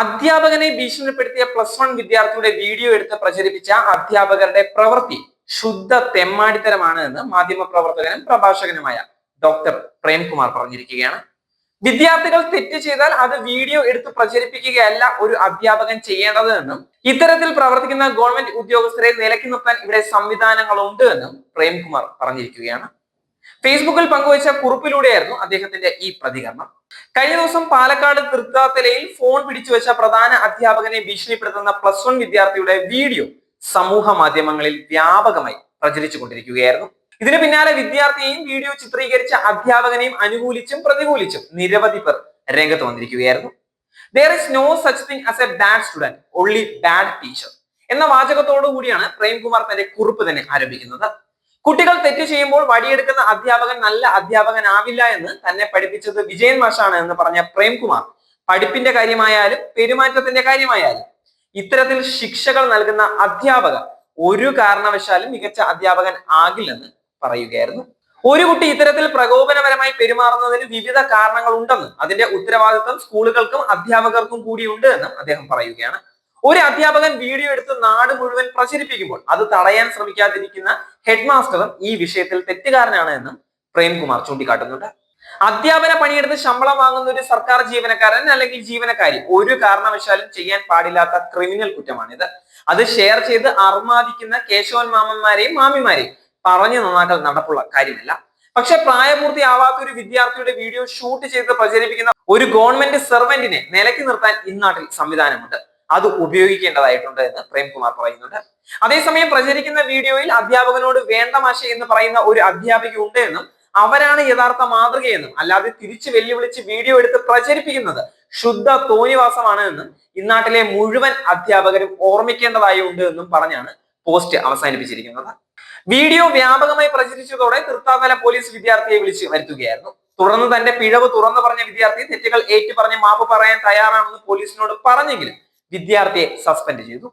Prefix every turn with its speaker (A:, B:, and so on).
A: അധ്യാപകനെ ഭീഷണിപ്പെടുത്തിയ plus one വിദ്യാർത്ഥിയുടെ വീഡിയോ എടുത്ത് പ്രചരിപ്പിച്ച അധ്യാപകരുടെ പ്രവൃത്തി ശുദ്ധ തെമ്മാടിത്തരമാണ് എന്ന് മാധ്യമപ്രവർത്തകനും പ്രഭാഷകനുമായ ഡോക്ടർ പ്രേംകുമാർ പറഞ്ഞിരിക്കുകയാണ്. വിദ്യാർത്ഥികൾ തെറ്റ് ചെയ്താൽ അത് വീഡിയോ എടുത്ത് പ്രചരിപ്പിക്കുകയല്ല ഒരു അധ്യാപകൻ ചെയ്യേണ്ടത് എന്നും ഇത്തരത്തിൽ പ്രവർത്തിക്കുന്ന ഗവൺമെന്റ് ഉദ്യോഗസ്ഥരെ നിലയ്ക്ക് നിർത്താൻ ഇവിടെ സംവിധാനങ്ങളുണ്ട് എന്നും പ്രേംകുമാർ പറഞ്ഞിരിക്കുകയാണ്. ഫേസ്ബുക്കിൽ പങ്കുവച്ച കുറിപ്പിലൂടെയായിരുന്നു അദ്ദേഹത്തിന്റെ ഈ പ്രതികരണം. കഴിഞ്ഞ ദിവസം പാലക്കാട് തൃത്താത്തലയിൽ ഫോൺ പിടിച്ചു വെച്ച പ്രധാന അധ്യാപകനെ ഭീഷണിപ്പെടുത്തുന്ന പ്ലസ് വൺ വിദ്യാർത്ഥിയുടെ വീഡിയോ സമൂഹ മാധ്യമങ്ങളിൽ വ്യാപകമായി പ്രചരിച്ചു കൊണ്ടിരിക്കുകയായിരുന്നു. ഇതിന് പിന്നാലെ വിദ്യാർത്ഥിയെയും വീഡിയോ ചിത്രീകരിച്ച അധ്യാപകനെയും അനുകൂലിച്ചും പ്രതികൂലിച്ചും നിരവധി പേർ രംഗത്ത് വന്നിരിക്കുകയായിരുന്നു. There is no such thing as a bad student only bad teacher എന്ന വാചകത്തോടു കൂടിയാണ് പ്രേംകുമാർ തന്റെ കുറിപ്പ് തന്നെ ആരംഭിക്കുന്നത്. കുട്ടികൾ തെറ്റ് ചെയ്യുമ്പോൾ വടിയെടുക്കുന്ന അധ്യാപകൻ നല്ല അധ്യാപകനാവില്ല എന്ന് തന്നെ പഠിപ്പിച്ചത് വിജയൻ മാഷാണ് എന്ന് പറഞ്ഞ പ്രേംകുമാർ. പഠിപ്പിന്റെ കാര്യമായാലും പെരുമാറ്റത്തിന്റെ കാര്യമായാലും ഇത്തരത്തിൽ ശിക്ഷകൾ നൽകുന്ന അധ്യാപകർ ഒരു കാരണവശാലും മികച്ച അധ്യാപകൻ ആകില്ലെന്ന് പറയുകയായിരുന്നു. ഒരു കുട്ടി ഇത്തരത്തിൽ പ്രകോപനപരമായി പെരുമാറുന്നതിന് വിവിധ കാരണങ്ങൾ ഉണ്ടെന്ന് അതിന്റെ ഉത്തരവാദിത്വം സ്കൂളുകൾക്കും അധ്യാപകർക്കും കൂടിയുണ്ട് എന്നും അദ്ദേഹം പറയുകയാണ്. ഒരു അധ്യാപകൻ വീഡിയോ എടുത്ത് നാട് മുഴുവൻ പ്രചരിപ്പിക്കുമ്പോൾ അത് തടയാൻ ശ്രമിക്കാതിരിക്കുന്ന ഹെഡ് മാസ്റ്ററും ഈ വിഷയത്തിൽ തെറ്റുകാരനാണ് എന്ന് പ്രേംകുമാർ ചൂണ്ടിക്കാട്ടുന്നുണ്ട്. അധ്യാപന പണിയെടുത്ത് ശമ്പളം വാങ്ങുന്ന ഒരു സർക്കാർ ജീവനക്കാരൻ അല്ലെങ്കിൽ ജീവനക്കാരി ഒരു കാരണവശാലും ചെയ്യാൻ പാടില്ലാത്ത ക്രിമിനൽ കുറ്റമാണിത്. അത് ഷെയർ ചെയ്ത് അർമാദിക്കുന്ന കേശവൻ മാമന്മാരെയും മാമിമാരെയും പറഞ്ഞു നന്നാക്കൽ നടപ്പുള്ള കാര്യമല്ല. പക്ഷെ പ്രായപൂർത്തിയാവാത്ത ഒരു വിദ്യാർത്ഥിയുടെ വീഡിയോ ഷൂട്ട് ചെയ്ത് പ്രചരിപ്പിക്കുന്ന ഒരു ഗവൺമെന്റ് സെർവന്റിനെ നിലയ്ക്ക് നിർത്താൻ ഇന്നാട്ടിൽ സംവിധാനമുണ്ട്. അത് ഉപയോഗിക്കേണ്ടതായിട്ടുണ്ട് എന്ന് പ്രേംകുമാർ പറയുന്നുണ്ട്. അതേസമയം പ്രചരിക്കുന്ന വീഡിയോയിൽ അധ്യാപകനോട് വേണ്ട മാഷ എന്ന് പറയുന്ന ഒരു അധ്യാപിക ഉണ്ട് എന്നും അവരാണ് യഥാർത്ഥ മാതൃകയെന്നും അല്ലാതെ തിരിച്ചു വെല്ലുവിളിച്ച് വീഡിയോ എടുത്ത് പ്രചരിപ്പിക്കുന്നത് ശുദ്ധ തോന്നിവാസമാണ് എന്നും ഇന്നാട്ടിലെ മുഴുവൻ അധ്യാപകരും ഓർമ്മിക്കേണ്ടതായി ഉണ്ട് എന്നും പറഞ്ഞാണ് പോസ്റ്റ് അവസാനിപ്പിച്ചിരിക്കുന്നത്. വീഡിയോ വ്യാപകമായി പ്രചരിച്ചതോടെ തൃത്താതല പോലീസ് വിദ്യാർത്ഥിയെ വിളിച്ച് വരുത്തുകയായിരുന്നു. തുടർന്ന് തന്റെ പിഴവ് തുറന്നു പറഞ്ഞ വിദ്യാർത്ഥി തെറ്റുകൾ ഏറ്റു പറഞ്ഞ് മാപ്പ് പറയാൻ തയ്യാറാണെന്ന് പോലീസിനോട് പറഞ്ഞെങ്കിലും വിദ്യാർത്ഥിയെ സസ്പെൻഡ് ചെയ്തു.